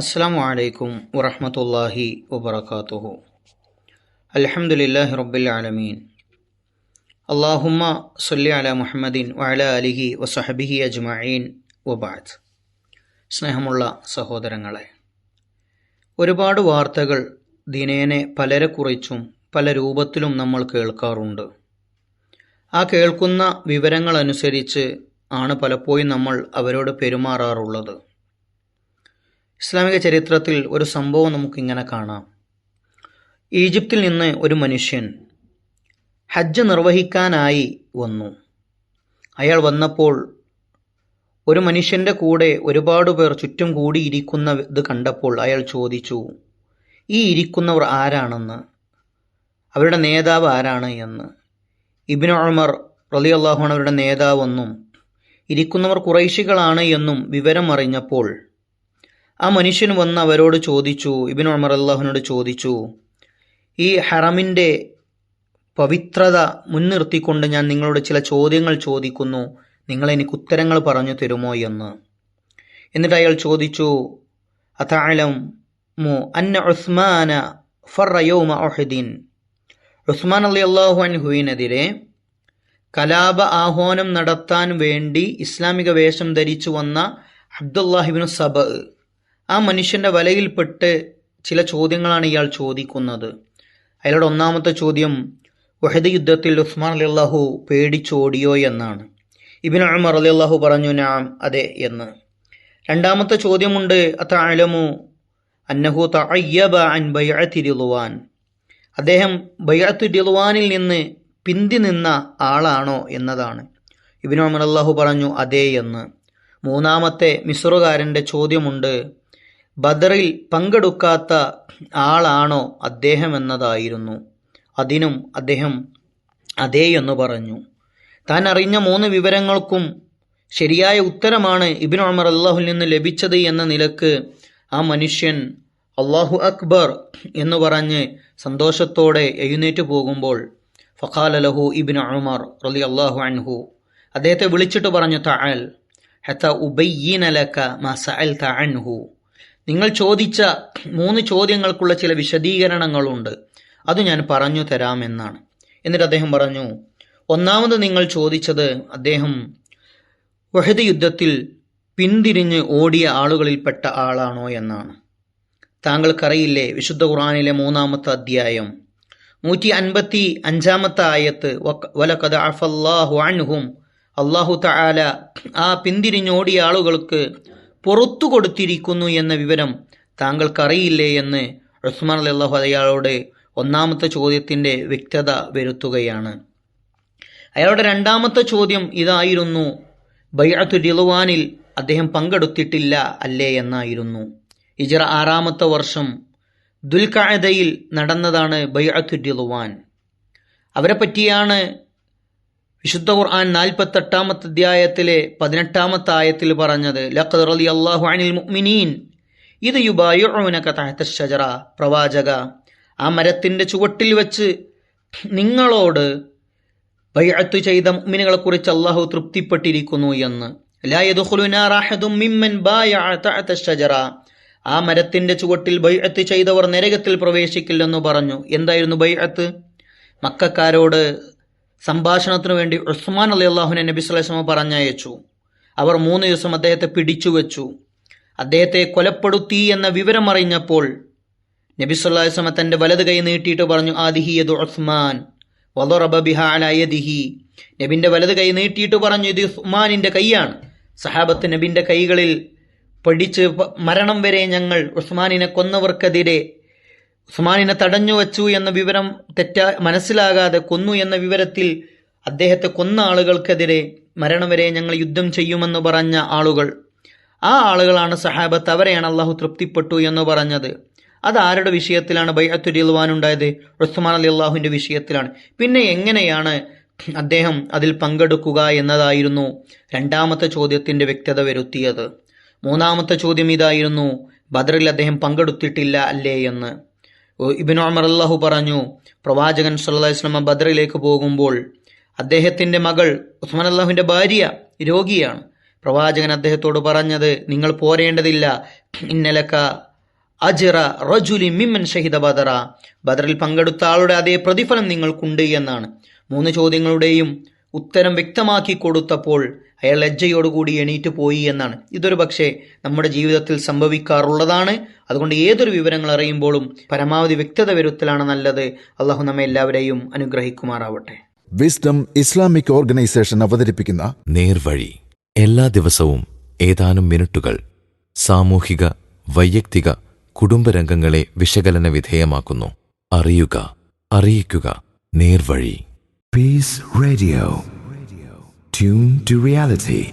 അസ്സാം വലൈക്കും വറഹമത്തല്ലാഹി വബർക്കാത്തുഹു അലഹമുല്ലാഹി റബ്ബിൽ ആലമീൻ. അള്ളാഹുമ്മ സല്ലി അല മുഹമ്മദിൻ വഅല അലിഹി വസഹബിഹി അജ്മഈൻ വബാദ് സ്നേഹമുള്ള സഹോദരങ്ങളെ ഒരുപാട് വാർത്തകൾ ദിനേനെ പലരെ കുറിച്ചും പല രൂപത്തിലും നമ്മൾ കേൾക്കാറുണ്ട്. ആ കേൾക്കുന്ന വിവരങ്ങളനുസരിച്ച് ആണ് പലപ്പോഴും നമ്മൾ അവരോട് പെരുമാറാറുള്ളത്. ഇസ്ലാമിക ചരിത്രത്തിൽ ഒരു സംഭവം നമുക്കിങ്ങനെ കാണാം. ഈജിപ്തിൽ നിന്ന് ഒരു മനുഷ്യൻ ഹജ്ജ് നിർവഹിക്കാനായി വന്നു. അയാൾ വന്നപ്പോൾ ഒരു മനുഷ്യന്റെ കൂടെ ഒരുപാട് പേർ ചുറ്റും കൂടിയിരിക്കുന്ന ഇത് കണ്ടപ്പോൾ അയാൾ ചോദിച്ചു ഈ ഇരിക്കുന്നവർ ആരാണെന്ന്? അവരുടെ നേതാവ് ആരാണ് എന്ന്? ഇബിന് ഉമർ റലി അള്ളാഹുണവരുടെ നേതാവെന്നും ഇരിക്കുന്നവർ കുറൈശികളാണ് എന്നും വിവരം അറിഞ്ഞപ്പോൾ ആ മനുഷ്യൻ വന്ന് അവരോട് ചോദിച്ചു ഇബിൻ ഉമർ അള്ളാഹുവിനോട് ചോദിച്ചു ഈ ഹറമിന്റെ പവിത്രത മുൻനിർത്തിക്കൊണ്ട് ഞാൻ നിങ്ങളോട് ചില ചോദ്യങ്ങൾ ചോദിക്കുന്നു നിങ്ങൾ എനിക്ക് ഉത്തരങ്ങൾ പറഞ്ഞു തരുമോ എന്ന്. എന്നിട്ട് അയാൾ ചോദിച്ചു അതാലം മു അന്ന ഉസ്മാന ഫറയോമ ഒഹദീൻ ഉസ്മാൻ അലി അള്ളാഹു അൻഹുവിനെതിരെ കലാപ ആഹ്വാനം നടത്താൻ വേണ്ടി ഇസ്ലാമിക വേഷം ധരിച്ചു വന്ന അബ്ദുല്ലാഹിബിനു സബ ആ മനുഷ്യന്റെ വലയിൽപ്പെട്ട് ചില ചോദ്യങ്ങളാണ് ഇയാൾ ചോദിക്കുന്നത്. അയാളുടെ ഒന്നാമത്തെ ചോദ്യം വഹദ് യുദ്ധത്തിൽ ഉസ്മാൻ അലി അള്ളാഹു പേടിച്ചോടിയോ എന്നാണ്. ഇബിൻ ഉമർ അലി അള്ളാഹു പറഞ്ഞു നാം അതെ എന്ന്. രണ്ടാമത്തെ ചോദ്യമുണ്ട് അത്തലമു അന്നഹു തയ്യബ അൻ ബയ്അത്തി റിളുവാൻ അദ്ദേഹം ബയ്അത്ത് റിളുവാനിൽ നിന്ന് പിന്തി നിന്ന ആളാണോ എന്നതാണ്. ഇബിൻ ഉമർ അള്ളാഹു പറഞ്ഞു അതെ എന്ന്. മൂന്നാമത്തെ മിസ്റുകാരന്റെ ചോദ്യമുണ്ട് ബദറിൽ പങ്കെടുക്കാത്ത ആളാണോ അദ്ദേഹം എന്നതായിരുന്നു. അതിനും അദ്ദേഹം അതേ എന്ന് പറഞ്ഞു. താൻ അറിഞ്ഞ മൂന്ന് വിവരങ്ങൾക്കും ശരിയായ ഉത്തരമാണ് ഇബിൻ ഉമർ അള്ളാഹുൽ നിന്ന് ലഭിച്ചത് എന്ന നിലയ്ക്ക് ആ മനുഷ്യൻ അള്ളാഹു അക്ബർ എന്ന് പറഞ്ഞ് സന്തോഷത്തോടെ എഴുന്നേറ്റ് പോകുമ്പോൾ ഫഖാല ലഹു ഇബിൻ ഉമർ റലി അള്ളാഹു അൻഹു. അദ്ദേഹത്തെ വിളിച്ചിട്ട് പറഞ്ഞു തഅൽ ഹത്ത ഉബയ്യീനലക്ക മാ സഅൽത അൻഹു. നിങ്ങൾ ചോദിച്ച മൂന്ന് ചോദ്യങ്ങൾക്കുള്ള ചില വിശദീകരണങ്ങളുണ്ട്. അത് ഞാൻ പറഞ്ഞു തരാമെന്നാണ്. എന്നിട്ട് അദ്ദേഹം പറഞ്ഞു ഒന്നാമത് നിങ്ങൾ ചോദിച്ചത് അദ്ദേഹം വഹദ് യുദ്ധത്തിൽ പിന്തിരിഞ്ഞ് ഓടിയ ആളുകളിൽപ്പെട്ട ആളാണോ എന്നാണ്. താങ്കൾക്കറിയില്ലേ വിശുദ്ധ ഖുറാനിലെ മൂന്നാമത്തെ അധ്യായം? നൂറ്റി അൻപത്തി അഞ്ചാമത്തെ ആയത്ത് വലക്കഥ അഫല്ലാഹു അൻഹും അള്ളാഹു തആല ആ പിന്തിരിഞ്ഞോടിയ ആളുകൾക്ക് പുറത്തു കൊടുത്തിരിക്കുന്നു എന്ന വിവരം താങ്കൾക്കറിയില്ലേ എന്ന് ഉസ്മാൻ അള്ളാഹു അയാളോട് ഒന്നാമത്തെ ചോദ്യത്തിന്റെ വ്യക്തത വരുത്തുകയാണ്. അയാളുടെ രണ്ടാമത്തെ ചോദ്യം ഇതായിരുന്നു ബൈഅത്തു റിളുവാനിൽ അദ്ദേഹം പങ്കെടുത്തിട്ടില്ല അല്ലേ എന്നായിരുന്നു. ഇജറ ആറാമത്തെ വർഷം ദുൽഖായതയിൽ നടന്നതാണ് ബൈഅത്തു റിളുവാൻ അവരെ പറ്റിയാണ് വിശുദ്ധ ഖുർആൻ നാൽപ്പത്തെട്ടാമത്തെ അധ്യായത്തിലെ പതിനെട്ടാമത്തെ ആയത്തിൽ പറഞ്ഞത് ലഖദ് അനിൽ മുഅ്മിനീൻ. ഇത് പ്രവാചക ആ മരത്തിന്റെ ചുവട്ടിൽ വെച്ച് നിങ്ങളോട് ബൈഅത്ത് ചെയ്ത മുഅ്മിനുകളെ കുറിച്ച് അള്ളാഹു തൃപ്തിപ്പെട്ടിരിക്കുന്നു എന്ന്. മിമ്മൻ ആ മരത്തിന്റെ ചുവട്ടിൽ ബൈഅത്ത് ചെയ്തവർ നരകത്തിൽ പ്രവേശിക്കില്ലെന്ന് പറഞ്ഞു. എന്തായിരുന്നു ബൈഅത്ത്? മക്കാരോട് സംഭാഷണത്തിനു വേണ്ടി ഉസ്മാൻ അലി അള്ളാഹുനെ നബി സ്വലൈസ്മ പറഞ്ഞയച്ചു. അവർ മൂന്ന് ദിവസം അദ്ദേഹത്തെ പിടിച്ചു വെച്ചു. അദ്ദേഹത്തെ കൊലപ്പെടുത്തി എന്ന വിവരം അറിഞ്ഞപ്പോൾ നബി സ്വല്ലാസ്മ തന്റെ വലത് കൈ നീട്ടിയിട്ട് പറഞ്ഞു ആദിഹിയത് ഉസ്മാൻ വലറബിഹാലയദിഹി നബിന്റെ വലത് കൈ നീട്ടിയിട്ട് പറഞ്ഞു ഇത് ഉസ്മാനിന്റെ കൈയാണ്. സഹാബത്ത് നബിന്റെ കൈകളിൽ പഠിച്ച് മരണം വരെ ഞങ്ങൾ ഉസ്മാനിനെ കൊന്നവർക്കെതിരെ ഉസ്മാനിനെ തടഞ്ഞു വച്ചു എന്ന വിവരം തെറ്റാ മനസ്സിലാകാതെ കൊന്നു എന്ന വിവരത്തിൽ അദ്ദേഹത്തെ കൊന്ന ആളുകൾക്കെതിരെ മരണം വരെ ഞങ്ങൾ യുദ്ധം ചെയ്യുമെന്ന് പറഞ്ഞ ആളുകൾ. ആ ആളുകളാണ് സഹാബത്ത് അവരെയാണ് അള്ളാഹു തൃപ്തിപ്പെട്ടു എന്ന് പറഞ്ഞത്. അത് ആരുടെ വിഷയത്തിലാണ്? ബൈഅത്തു റിൽവാൻ ഉണ്ടായത് ഉസ്മാൻ അലി അള്ളാഹുവിന്റെ വിഷയത്തിലാണ്. പിന്നെ എങ്ങനെയാണ് അദ്ദേഹം അതിൽ പങ്കെടുക്കുക എന്നതായിരുന്നു രണ്ടാമത്തെ ചോദ്യത്തിന്റെ വ്യക്തത വരുത്തിയത്. മൂന്നാമത്തെ ചോദ്യം ഇതായിരുന്നു ബദറിൽ അദ്ദേഹം പങ്കെടുത്തിട്ടില്ല അല്ലേ എന്ന്. ഇബിൻ ഉമർ അള്ളാഹു പറഞ്ഞു പ്രവാചകൻ സല്ലല്ലാഹു അലൈഹി വസല്ലം ബദറിലേക്ക് പോകുമ്പോൾ അദ്ദേഹത്തിന്റെ മകൾ ഉസ്മാൻ അള്ളാഹുവിന്റെ ഭാര്യ രോഗിയാണ്. പ്രവാചകൻ അദ്ദേഹത്തോട് പറഞ്ഞത് നിങ്ങൾ പോരേണ്ടതില്ല. ഇന്നലക്ക അജിറ റജുലി മിമ്മൻ ഷഹിദ ബദറ. ബദറിൽ പങ്കെടുത്ത ആളുടെ അതേ പ്രതിഫലം നിങ്ങൾക്കുണ്ട് എന്നാണ്. മൂന്ന് ചോദ്യങ്ങളുടെയും ഉത്തരം വ്യക്തമാക്കി കൊടുത്തപ്പോൾ അയാൾ ലജ്ജയോടുകൂടി എണീറ്റ് പോയി എന്നാണ്. ഇതൊരു പക്ഷേ നമ്മുടെ ജീവിതത്തിൽ സംഭവിക്കാറുള്ളതാണ്. അതുകൊണ്ട് ഏതൊരു വിവരങ്ങൾ അറിയുമ്പോഴും പരമാവധി വ്യക്തത വരുത്തലാണ് നല്ലത്. അള്ളാഹു നമ്മെ എല്ലാവരെയും അനുഗ്രഹിക്കുമാറാവട്ടെ. വിസ്ഡം ഇസ്ലാമിക് ഓർഗനൈസേഷൻ അവതരിപ്പിക്കുന്ന നേർവഴി. എല്ലാ ദിവസവും ഏതാനും മിനിറ്റുകൾ സാമൂഹിക വൈയക്തിക കുടുംബരംഗങ്ങളെ വിശകലന വിധേയമാക്കുന്നു. അറിയുക അറിയിക്കുക. നേർവഴി. Peace Radio. Tune to reality.